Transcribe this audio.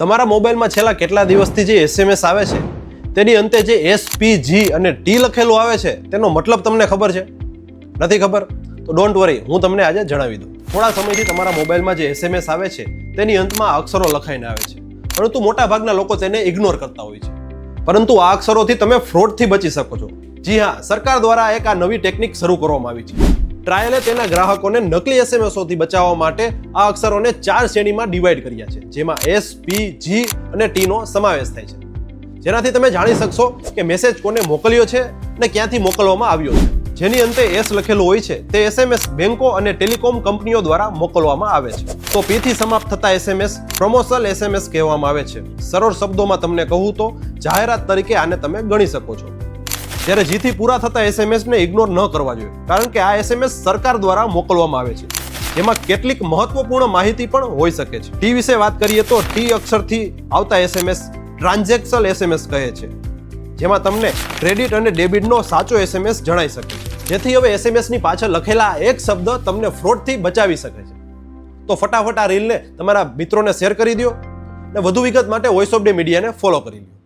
તમારા મોબાઈલમાં છેલ્લા કેટલા દિવસથી જે એસએમએસ આવે છે, તેની અંતે જે એસપીજી અને ટી લખેલું આવે છે, તેનો મતલબ તમને ખબર છે? નથી ખબર? તો ડોન્ટ વરી હું તમને આજે જણાવી દઉં. થોડા સમયથી તમારા મોબાઈલમાં જે એસએમએસ આવે છે, તેની અંતમાં અક્ષરો લખાઈને આવે છે. પરંતુ મોટા ભાગના લોકો તેને ઇગ્નોર કરતા હોય છે. પરંતુ આ અક્ષરોથી તમે ફ્રોડથી બચી શકો છો. જી હા, સરકાર દ્વારા એક આ નવી ટેકનિક શરૂ કરવામાં આવી છે. ટ્રાયલે તેના ગ્રાહકોને નકલી એસએમએસોથી બચાવવા માટે આ અક્ષરોને ચાર શ્રેણીમાં ડિવાઈડ કર્યા છે, જેમાં એસ પી જી અને ટીનો સમાવેશ થાય છે. જેનાથી તમે જાણી શકશો કે મેસેજ કોને મોકલ્યો છે અને ક્યાંથી મોકલવામાં આવ્યો છે. જેની અંતે એસ લખેલું હોય છે, તે એસએમએસ બેંકો અને ટેલિકોમ કંપનીઓ દ્વારા મોકલવામાં આવે છે. તો પીથી સમાપ્ત થતા એસએમએસ પ્રમોશનલ એસએમએસ કહેવામાં આવે છે. સરળ શબ્દોમાં તમને કહું તો, જાહેરાત તરીકે આને તમે ગણી શકો છો. જ્યારે જીથી પૂરા થતા એસએમએસને ઇગ્નોર ન કરવા જોઈએ. કારણ કે આ એસએમએસ સરકાર દ્વારા મોકલવામાં આવે છે. જેમાં કેટલીક મહત્વપૂર્ણ માહિતી પણ હોઈ શકે છે. ટી વિશે વાત કરીએ તો ટી અક્ષરથી આવતા એસએમએસ ટ્રાન્ઝેક્શનલ એસએમએસ કહે છે. જેમાં તમને ક્રેડિટ અને ડેબિટનો સાચો એસએમએસ જણાઈ શકે છે. જેથી હવે એસએમએસની પાછળ લખેલા એક શબ્દ તમને ફ્રોડથી બચાવી શકે છે. તો ફટાફટ આ રીલને તમારા મિત્રોને શેર કરી દો અને વધુ વિગત માટે વોઇસ ઓફ ડે મીડિયાને ફોલો કરી લો